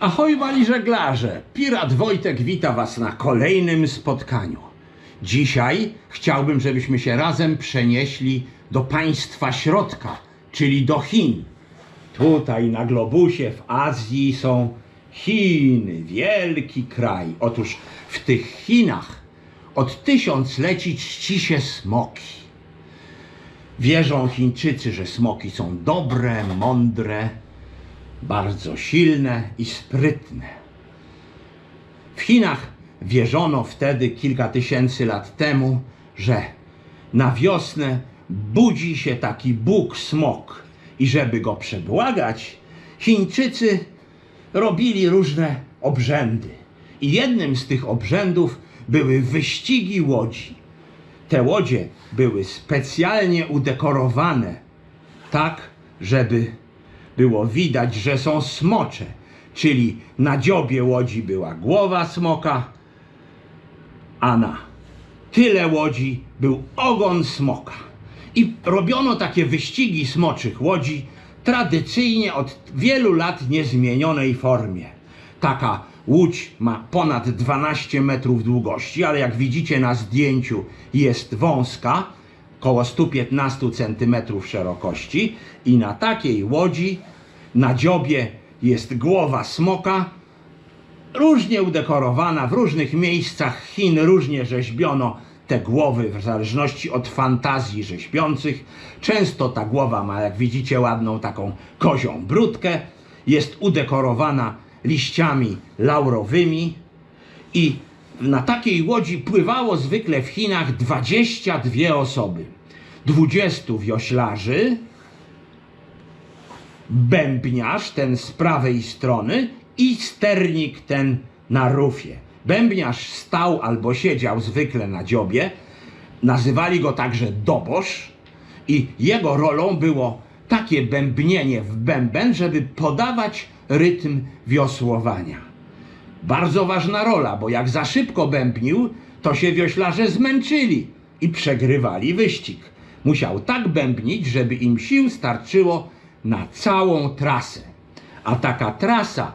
Ahoj mali żeglarze! Pirat Wojtek wita Was na kolejnym spotkaniu. Dzisiaj chciałbym, żebyśmy się razem przenieśli do państwa środka, czyli do Chin. Tutaj na globusie w Azji są Chiny, wielki kraj. Otóż w tych Chinach od tysiącleci czci się smoki. Wierzą Chińczycy, że smoki są dobre, mądre, bardzo silne i sprytne. W Chinach wierzono wtedy kilka tysięcy lat temu, że na wiosnę budzi się taki Bóg smok i żeby go przebłagać, Chińczycy robili różne obrzędy. I jednym z tych obrzędów były wyścigi łodzi. Te łodzie były specjalnie udekorowane tak, żeby było widać, że są smocze, czyli na dziobie łodzi była głowa smoka, a na tyle łodzi był ogon smoka. I robiono takie wyścigi smoczych łodzi tradycyjnie od wielu lat niezmienionej formie. Taka łódź ma ponad 12 metrów długości, ale jak widzicie na zdjęciu jest wąska, około 115 centymetrów szerokości i na takiej łodzi na dziobie jest głowa smoka, różnie udekorowana, w różnych miejscach Chin różnie rzeźbiono te głowy w zależności od fantazji rzeźbiących. Często ta głowa ma, jak widzicie, ładną taką kozią brudkę, jest udekorowana liściami laurowymi i na takiej łodzi pływało zwykle w Chinach 22 osoby. 20 wioślarzy, bębniarz, ten z prawej strony i sternik ten na rufie. Bębniarz stał albo siedział zwykle na dziobie, nazywali go także dobosz i jego rolą było takie bębnienie w bęben, żeby podawać rytm wiosłowania. Bardzo ważna rola, bo jak za szybko bębnił, to się wioślarze zmęczyli i przegrywali wyścig. Musiał tak bębnić, żeby im sił starczyło na całą trasę. A taka trasa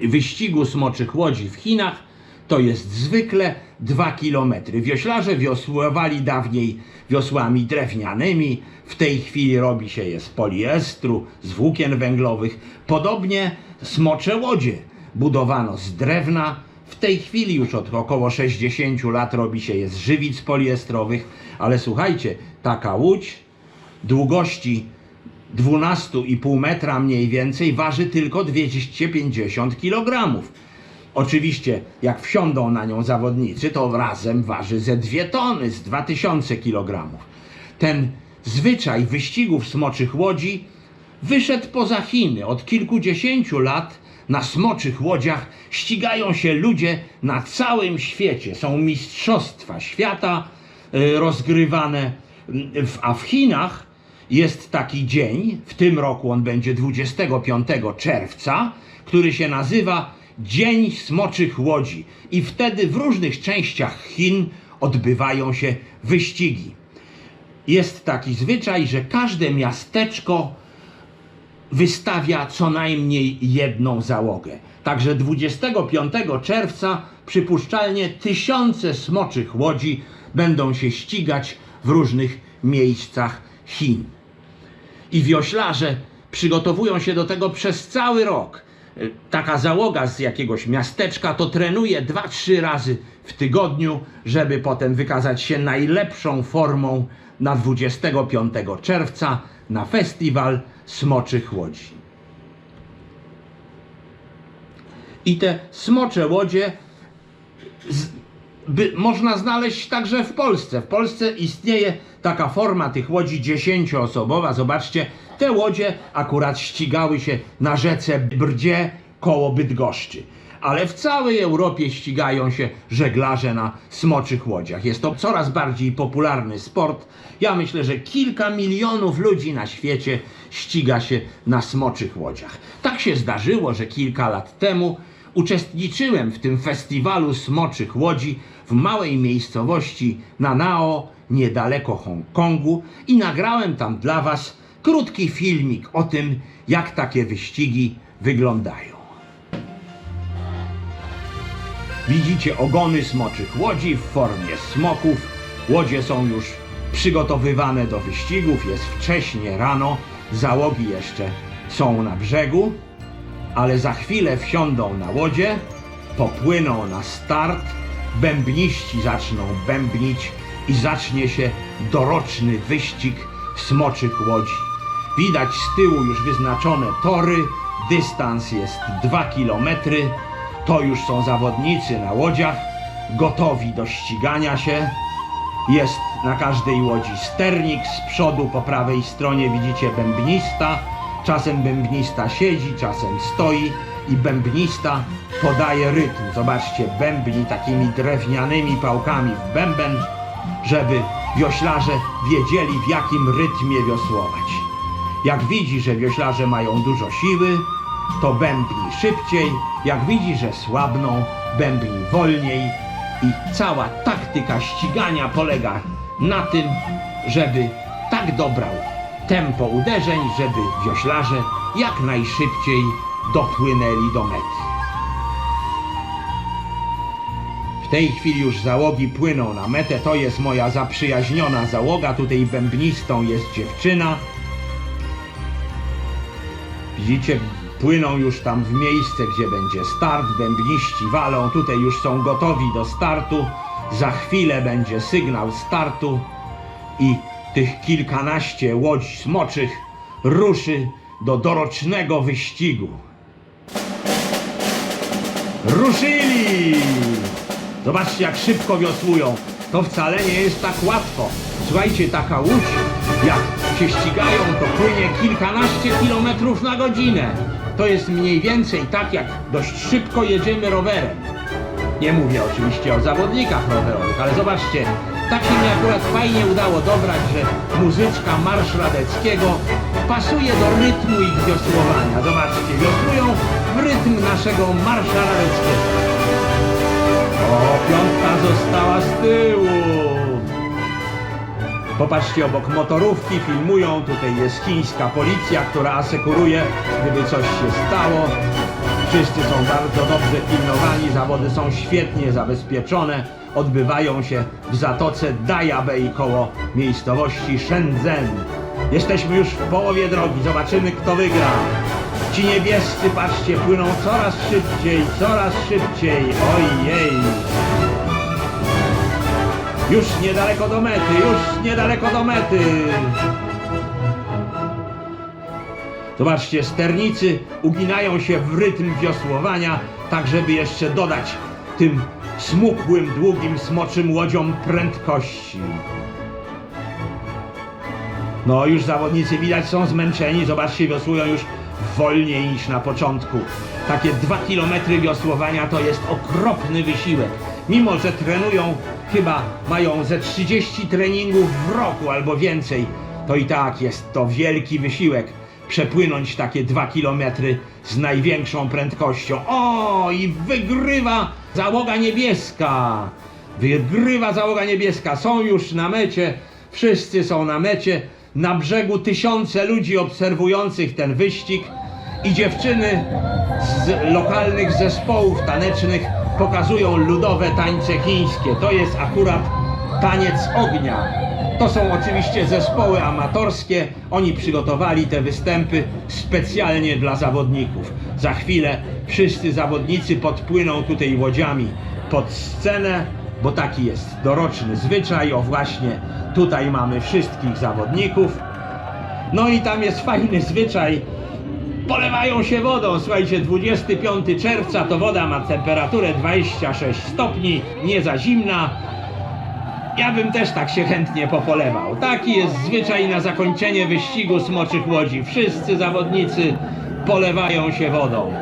wyścigu smoczych łodzi w Chinach to jest zwykle 2 km. Wioślarze wiosłowali dawniej wiosłami drewnianymi, w tej chwili robi się je z poliestru, z włókien węglowych. Podobnie smocze łodzie budowano z drewna. W tej chwili już od około 60 lat robi się je z żywic poliestrowych, ale słuchajcie, taka łódź długości 12,5 metra mniej więcej waży tylko 250 kg. Oczywiście, jak wsiądą na nią zawodnicy, to razem waży ze 2 tony, z 2000 kg. Ten zwyczaj wyścigów smoczych łodzi wyszedł poza Chiny. Od kilkudziesięciu lat na smoczych łodziach ścigają się ludzie na całym świecie. Są mistrzostwa świata y, rozgrywane, y, a w Chinach jest taki dzień, w tym roku on będzie 25 czerwca, który się nazywa Dzień Smoczych Łodzi. I wtedy w różnych częściach Chin odbywają się wyścigi. Jest taki zwyczaj, że każde miasteczko wystawia co najmniej jedną załogę. Także 25 czerwca przypuszczalnie tysiące smoczych łodzi będą się ścigać w różnych miejscach Chin. I wioślarze przygotowują się do tego przez cały rok. Taka załoga z jakiegoś miasteczka to trenuje 2-3 razy w tygodniu, żeby potem wykazać się najlepszą formą na 25 czerwca na festiwal Smoczych Łodzi. I te smocze łodzie z, by, można znaleźć także w Polsce. W Polsce istnieje taka forma tych łodzi dziesięcioosobowa. Zobaczcie, te łodzie akurat ścigały się na rzece Brdzie koło Bydgoszczy. Ale w całej Europie ścigają się żeglarze na smoczych łodziach. Jest to coraz bardziej popularny sport. Ja myślę, że kilka milionów ludzi na świecie ściga się na smoczych łodziach. Tak się zdarzyło, że kilka lat temu uczestniczyłem w tym festiwalu smoczych łodzi w małej miejscowości Nanao, niedaleko Hongkongu i nagrałem tam dla Was krótki filmik o tym, jak takie wyścigi wyglądają. Widzicie ogony smoczych łodzi w formie smoków. Łodzie są już przygotowywane do wyścigów. Jest wcześnie rano. Załogi jeszcze są na brzegu, ale za chwilę wsiądą na łodzie, popłyną na start. Bębniści zaczną bębnić i zacznie się doroczny wyścig smoczych łodzi. Widać z tyłu już wyznaczone tory, dystans jest 2 km. To już są zawodnicy na łodziach, gotowi do ścigania się. Jest na każdej łodzi sternik, z przodu po prawej stronie widzicie bębnista. Czasem bębnista siedzi, czasem stoi i bębnista podaje rytm. Zobaczcie, bębni takimi drewnianymi pałkami w bęben, żeby wioślarze wiedzieli w jakim rytmie wiosłować. Jak widzi, że wioślarze mają dużo siły, to bębni szybciej, jak widzi, że słabną, bębni wolniej i cała taktyka ścigania polega na tym, żeby tak dobrał tempo uderzeń, żeby wioślarze jak najszybciej dopłynęli do mety. W tej chwili już załogi płyną na metę. To jest moja zaprzyjaźniona załoga. Tutaj bębnistą jest dziewczyna. Widzicie, płyną już tam w miejsce, gdzie będzie start. Bębniści walą. Tutaj już są gotowi do startu. Za chwilę będzie sygnał startu i tych kilkanaście łodzi smoczych ruszy do dorocznego wyścigu. Ruszyli! Zobaczcie, jak szybko wiosłują. To wcale nie jest tak łatwo. Słuchajcie, taka łódź, jak się ścigają, to płynie kilkanaście kilometrów na godzinę. To jest mniej więcej tak, jak dość szybko jedziemy rowerem. Nie mówię oczywiście o zawodnikach rowerowych, ale zobaczcie, tak się mi akurat fajnie udało dobrać, że muzyczka Marsz Radeckiego pasuje do rytmu ich wiosłowania. Zobaczcie, wiosłują w rytm naszego Marsza Radeckiego. O, piątka została z tyłu. Popatrzcie, obok motorówki filmują, tutaj jest chińska policja, która asekuruje, gdyby coś się stało. Wszyscy są bardzo dobrze pilnowani, zawody są świetnie zabezpieczone. Odbywają się w zatoce Dayabei koło miejscowości Shenzhen. Jesteśmy już w połowie drogi, zobaczymy kto wygra. Ci niebiescy, patrzcie, płyną coraz szybciej, coraz szybciej. Ojej! Już niedaleko do mety, już niedaleko do mety. Zobaczcie, sternicy uginają się w rytm wiosłowania, tak żeby jeszcze dodać tym smukłym, długim, smoczym łodziom prędkości. No, już zawodnicy widać są zmęczeni, zobaczcie, wiosłują już wolniej niż na początku. Takie dwa kilometry wiosłowania to jest okropny wysiłek. Mimo, że trenują, chyba mają ze 30 treningów w roku albo więcej, to i tak jest to wielki wysiłek przepłynąć takie dwa kilometry z największą prędkością. O, i wygrywa załoga niebieska. Wygrywa załoga niebieska. Są już na mecie. Wszyscy są na mecie. Na brzegu tysiące ludzi obserwujących ten wyścig i dziewczyny z lokalnych zespołów tanecznych pokazują ludowe tańce chińskie. To jest akurat taniec ognia. To są oczywiście zespoły amatorskie. Oni przygotowali te występy specjalnie dla zawodników. Za chwilę wszyscy zawodnicy podpłyną tutaj łodziami pod scenę, bo taki jest doroczny zwyczaj. O właśnie tutaj mamy wszystkich zawodników. No i tam jest fajny zwyczaj. Polewają się wodą. Słuchajcie, 25 czerwca to woda ma temperaturę 26 stopni, nie za zimna. Ja bym też tak się chętnie popolewał. Taki jest zwyczaj na zakończenie wyścigu smoczych łodzi. Wszyscy zawodnicy polewają się wodą.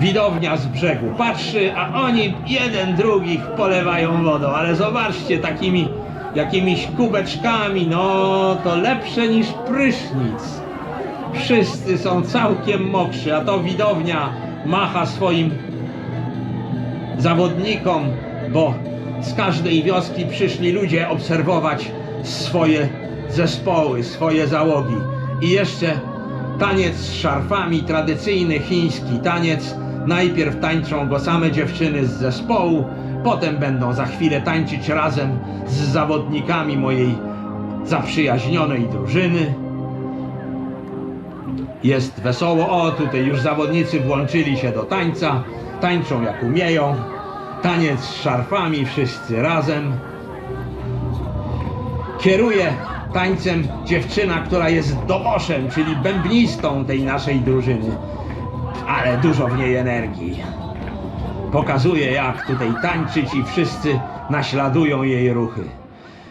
Widownia z brzegu patrzy, a oni jeden drugich polewają wodą. Ale zobaczcie, takimi jakimiś kubeczkami, no to lepsze niż prysznic. Wszyscy są całkiem mokrzy, a to widownia macha swoim zawodnikom, bo z każdej wioski przyszli ludzie obserwować swoje zespoły, swoje załogi. I jeszcze taniec z szarfami, tradycyjny chiński taniec, Najpierw tańczą go same dziewczyny z zespołu, potem będą za chwilę tańczyć razem z zawodnikami mojej zaprzyjaźnionej drużyny. Jest wesoło. O, tutaj już zawodnicy włączyli się do tańca. Tańczą jak umieją. Taniec z szarfami, wszyscy razem. Kieruje tańcem dziewczyna, która jest doboszem, czyli bębnistą tej naszej drużyny. Ale dużo w niej energii. Pokazuje, jak tutaj tańczyć, i wszyscy naśladują jej ruchy.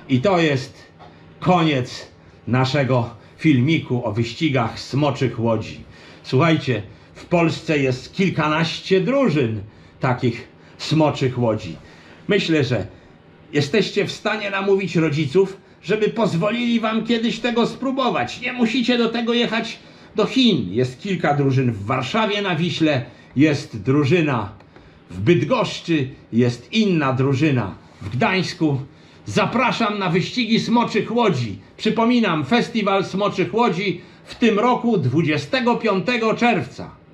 I to jest koniec naszego filmiku o wyścigach smoczych łodzi. Słuchajcie, w Polsce jest kilkanaście drużyn takich smoczych łodzi. Myślę, że jesteście w stanie namówić rodziców, żeby pozwolili wam kiedyś tego spróbować. Nie musicie do tego jechać do Chin. Jest kilka drużyn w Warszawie na Wiśle, jest drużyna w Bydgoszczy, jest inna drużyna w Gdańsku. Zapraszam na wyścigi smoczych łodzi. Przypominam, festiwal smoczych łodzi w tym roku 25 czerwca.